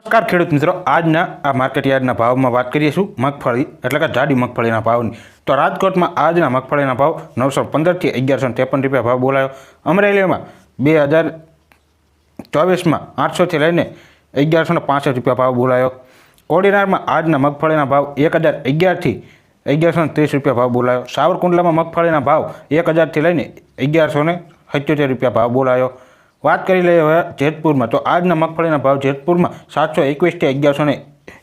નમસ્કાર ખેડૂત મિત્રો. આજના આ માર્કેટ યાર્ડના ભાવમાં વાત કરીશું મગફળી, એટલે કે જાડી મગફળીના ભાવની. તો રાજકોટમાં આજના મગફળીના ભાવ નવસો પંદરથી અગિયારસો ત્રેપન રૂપિયા ભાવ બોલાયો. અમરેલીમાં બે હજાર ચોવીસમાં આઠસોથી લઈને અગિયારસો પાસઠ રૂપિયા ભાવ બોલાયો. કોડીનારમાં આજના મગફળીના ભાવ એક હજાર અગિયારથી અગિયારસો ત્રીસ રૂપિયા ભાવ બોલાયો. સાવરકુંડલામાં મગફળીના ભાવ એક હજારથી લઈને અગિયારસો ને રૂપિયા ભાવ બોલાયો. વાત કરી લઈએ હવે જેતપુરમાં. તો આજના મગફળીના ભાવ જેતપુરમાં સાતસો એકવીસથી અગિયારસો ને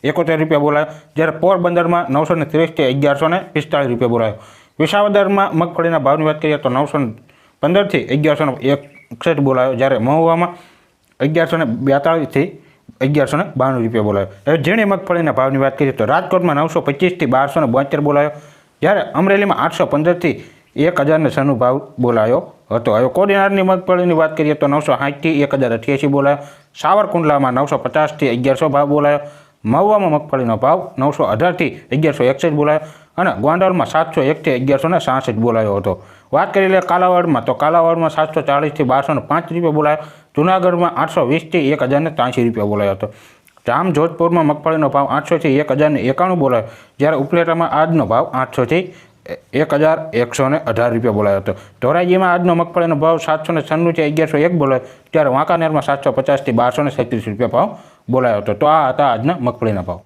એકોતેર રૂપિયા બોલાયો. જ્યારે પોરબંદરમાં નવસો ને ત્રીસથી અગિયારસો ને પિસ્તાળીસ રૂપિયા બોલાયો. વિસાવદરમાં મગફળીના ભાવની વાત કરીએ તો નવસો ને પંદરથી અગિયારસો ને એકસઠ બોલાયો. જ્યારે મહુવામાં અગિયારસો ને બેતાળીસથી અગિયારસો ને બાણું રૂપિયા બોલાયો. હવે ઝીણી મગફળીના ભાવની વાત કરીએ તો રાજકોટમાં નવસો પચીસથી બારસો ને બોતેર બોલાયો. જ્યારે અમરેલીમાં આઠસો પંદરથી એક હજારને છનું ભાવ બોલાયો હતો. હવે કોડીનારની મગફળીની વાત કરીએ તો નવસો સાઠથી એક હજાર અઠ્યાસી બોલાયો. સાવરકુંડલામાં નવસો પચાસથી અગિયારસો ભાવ બોલાયો. મહુવામાં મગફળીનો ભાવ નવસો અઢારથી અગિયારસો એકસઠ બોલાયો અને ગોંડલમાં સાતસો એકથી અગિયારસો ને સાસઠ બોલાયો હતો. વાત કરી લે કાલાવાડમાં, તો કાલાવાડમાં સાતસો ચાળીસથી બારસો ને પાંચ રૂપિયા બોલાયો. જુનાગઢમાં આઠસો વીસથી એક હજારને ત્યાંસી રૂપિયા બોલાયો હતો. જામ જોધપુરમાં મગફળીનો ભાવ આઠસોથી એક હજારને એકાણું બોલાયો. જ્યારે ઉપલેટામાં આજનો ભાવ આઠસોથી એક હજાર એકસો ને અઢાર રૂપિયા બોલાયો હતો. ધોરાજીમાં આજનો મગફળીનો ભાવ સાતસો ને છન્નુંથી અગિયારસો એક બોલાયો. ત્યારે વાંકાનેરમાં સાતસો પચાસથી બારસો ને રૂપિયા ભાવ બોલાયો હતો. તો આ હતા આજના મગફળીના ભાવ.